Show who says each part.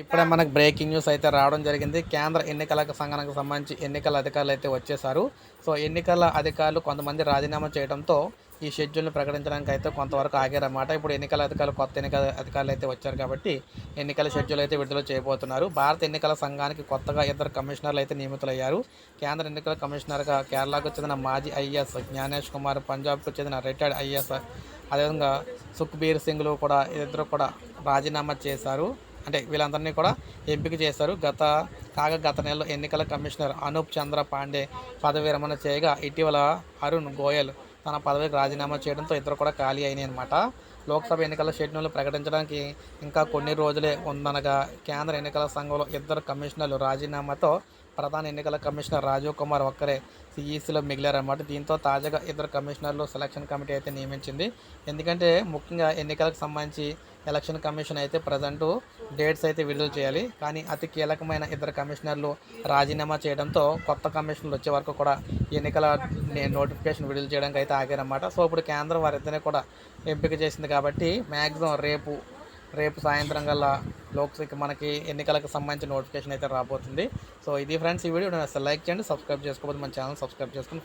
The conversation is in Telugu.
Speaker 1: ఇప్పుడే మనకు బ్రేకింగ్ న్యూస్ అయితే రావడం జరిగింది. కేంద్ర ఎన్నికల సంఘానికి సంబంధించి ఎన్నికల అధికారులు అయితే వచ్చేసారు సో ఎన్నికల అధికారులు కొంతమంది రాజీనామా చేయడంతో ఈ షెడ్యూల్ని ప్రకటించడానికి అయితే కొంతవరకు ఆగారన్నమాట ఇప్పుడు ఎన్నికల అధికారులు కొత్త ఎన్నికల అధికారులు అయితే వచ్చారు కాబట్టి ఎన్నికల షెడ్యూల్ అయితే విడుదల చేయబోతున్నారు. భారత ఎన్నికల సంఘానికి కొత్తగా ఇద్దరు కమిషనర్లు అయితే నియమితులయ్యారు. కేంద్ర ఎన్నికల కమిషనర్గా కేరళకు చెందిన మాజీ ఐఏఎస్ జ్ఞానేష్ కుమార్ పంజాబ్కు చెందిన రిటైర్డ్ ఐఏఎస్ అదేవిధంగా సుఖ్బీర్ సింగ్లు కూడా ఇద్దరు కూడా రాజీనామా చేశారు. అంటే వీళ్ళందరినీ కూడా ఎంపిక చేశారు. గత కాగా గత నెలలో ఎన్నికల కమిషనర్ అనూప్ చంద్ర పాండే పదవి విరమణ చేయగా ఇటీవల అరుణ్ గోయల్ తన పదవికి రాజీనామా చేయడంతో ఇద్దరు కూడా ఖాళీ అయినాయి అనమాట లోక్సభ ఎన్నికల షెడ్యూల్ ప్రకటించడానికి ఇంకా కొన్ని రోజులే ఉందనగా కేంద్ర ఎన్నికల సంఘంలో ఇద్దరు కమిషనర్లు రాజీనామాతో ప్రధాన ఎన్నికల కమిషనర్ రాజీవ్ కుమార్ ఒక్కరే సిఈసిలో మిగిలారన్నమాట. దీంతో తాజాగా ఇద్దరు కమిషనర్లు సెలక్షన్ కమిటీ అయితే నియమించింది. ఎందుకంటే ముఖ్యంగా ఎన్నికలకు సంబంధించి ఎలక్షన్ కమిషన్ అయితే ప్రజెంట్ డేట్స్ అయితే విడుదల చేయాలి. కానీ అతి కీలకమైన ఇద్దరు కమిషనర్లు రాజీనామా చేయడంతో కొత్త కమిషనర్లు వచ్చే వరకు కూడా ఎన్నికల నోటిఫికేషన్ విడుదల చేయడానికి అయితే ఆగారన్నమాట. సో ఇప్పుడు కేంద్రం వారిద్దరినీ కూడా ఎంపిక చేసింది కాబట్టి మ్యాక్సిమం రేపు రేపు సాయంత్రం కల్లా లోక్సభకి మనకి ఎన్నికలకు సంబంధించిన నోటిఫికేషన్ అయితే రాబోతుంది. సో ఇది ఫ్రెండ్స్ ఈ వీడియో. లైక్ చేయండి సబ్స్క్రైబ్ చేసుకోకపోతే మన ఛానల్ సబ్స్క్రైబ్ చేసుకుని